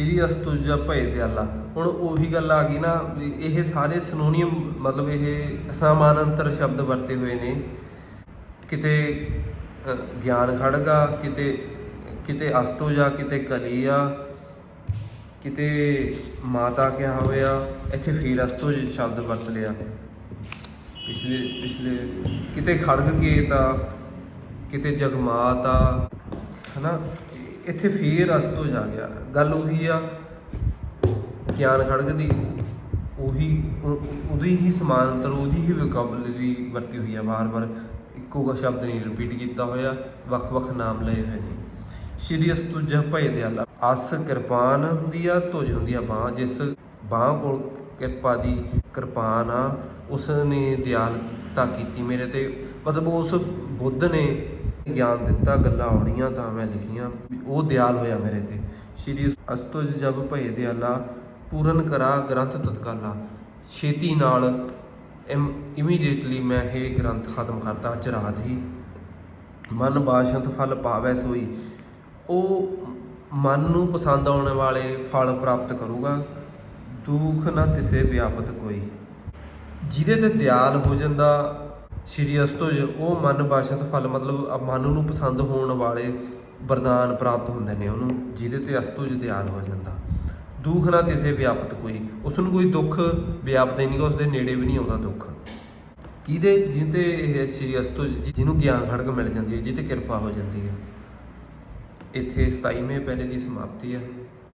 ਸ਼੍ਰੀ ਅਸਤੁਜਾ ਭਏ ਦਿਆਲਾ ਹੁਣ ਉਹੀ ਗੱਲ ਆ ਗਈ ਨਾ ਵੀ ਇਹ ਸਾਰੇ ਸਿਨੋਨੀਅਮ ਮਤਲਬ ਇਹ ਸਮਾਨਾਂਤਰ ਸ਼ਬਦ ਵਰਤੇ ਹੋਏ ਨੇ। ਕਿਤੇ ਗਿਆਨ ਖੜਗਾ ਕਿਤੇ ਕਿਤੇ ਅਸਤੁਜਾ ਕਿਤੇ ਕਲੀਆ ਕਿਤੇ ਮਾਤਾ ਕਿਹਾ ਹੋਇਆ, ਇੱਥੇ ਫਿਰ ਅਸਤੁਜ ਸ਼ਬਦ ਵਰਤ ਲਿਆ। ਪਿਛਲੇ ਪਿਛਲੇ, ਕਿਤੇ ਖੜਗ ਕੇ ਤਾਂ ਕਿਤੇ ਜਗਮਾਤ ਆ, ਹਨਾ? ਇੱਥੇ ਫੇਰ ਅਸਤੁਜ ਆ ਗਿਆ। ਗੱਲ ਉਹੀ ਆ ਗਿਆਨ ਖੜਗ ਦੀ ਉਹੀ ਉਹਦੀ ਹੀ ਸਮਾਨਤਰ ਉਹਦੀ ਹੀ ਵੋਕੈਬਲਰੀ ਵਰਤੀ ਹੋਈ ਆ ਵਾਰ-ਵਾਰ ਇੱਕੋ ਸ਼ਬਦ ਨਹੀਂ ਰਿਪੀਟ ਕੀਤਾ ਹੋਇਆ ਵੱਖ-ਵੱਖ ਨਾਮ ਲਏ ਹੋਏ ਨੇ। ਸ਼੍ਰੀ ਅਸਤੁਜ ਭਏ ਦਿਆਲਾ। ਅਸ ਕਿਰਪਾਨ ਹੁੰਦੀ ਆ, ਤੁਜ ਹੁੰਦੀ ਆ ਬਾਹ। ਜਿਸ ਬਾਹ ਕੋਲ ਕਿਰਪਾ ਦੀ ਕਿਰਪਾਨ ਆ ਉਸ ਨੇ ਦਿਆਲਤਾ ਕੀਤੀ ਮੇਰੇ ਤੇ। ਮਤਲਬ ਉਸ ਬੁੱਧ ਨੇ ਗਿਆਨ ਦਿੱਤਾ, ਗੱਲਾਂ ਆਉਣੀਆਂ ਤਾਂ ਮੈਂ ਲਿਖੀਆਂ। ਉਹ ਦਿਆਲ ਹੋਇਆ ਮੇਰੇ ਤੇ। ਸ਼੍ਰੀ ਅਸਤੁਜ ਜਬ ਭਏ ਦਿਆਲਾ, ਪੂਰਨ ਕਰਾ ਗ੍ਰੰਥ ਤਤਕਾਲਾ। ਛੇਤੀ ਨਾਲ ਇਮੀਡੀਏਟਲੀ ਮੈਂ ਇਹ ਗ੍ਰੰਥ ਖਤਮ ਕਰਤਾ ਚਰਾਦ ਹੀ। ਮਨ ਬਾਸ਼ੰਤ ਫਲ ਪਾਵੈ ਸੋਈ। ਉਹ ਮਨ ਨੂੰ ਪਸੰਦ ਆਉਣ ਵਾਲੇ ਫਲ ਪ੍ਰਾਪਤ ਕਰੂਗਾ। ਦੁੱਖ ਨਾ ਤਿਸੇ ਵਿਆਪਤ ਕੋਈ। ਜਿਹਦੇ ਤੇ ਦਿਆਲ ਹੋ ਜਾਂਦਾ ਸ਼੍ਰੀ ਅਸਤੁਜ, ਉਹ ਮਨ ਬਾਸ਼ਤ ਫਲ, ਮਤਲਬ ਮਨ ਨੂੰ ਪਸੰਦ ਹੋਣ ਵਾਲੇ ਵਰਦਾਨ ਪ੍ਰਾਪਤ ਹੁੰਦੇ ਨੇ ਉਹਨੂੰ, ਜਿਹਦੇ ਤੇ ਅਸਤੁਜ ਦਿਆਲ ਹੋ ਜਾਂਦਾ। ਦੁੱਖ ਨਾ ਕਿਸੇ ਵਿਆਪਤ ਕੋਈ ਉਸ ਨੂੰ ਕੋਈ ਦੁੱਖ ਵਿਆਪਦਾ ਹੀ ਨਹੀਂਗਾ ਉਸ ਦੇ ਨੇੜੇ ਵੀ ਨਹੀਂ ਆਉਂਦਾ ਦੁੱਖ। ਕਿਹਦੇ, ਜਿਹਦੇ ਇਹ ਸ਼੍ਰੀ ਅਸਤੁਜ, ਜਿਹਨੂੰ ਗਿਆਨ ਖੜਕ ਮਿਲ ਜਾਂਦੀ ਹੈ ਜਿਹਤੇ ਕਿਰਪਾ ਹੋ ਜਾਂਦੀ ਹੈ। ਇੱਥੇ 27ਵੇਂ ਪਹਿਲੇ ਦੀ ਸਮਾਪਤੀ ਹੈ।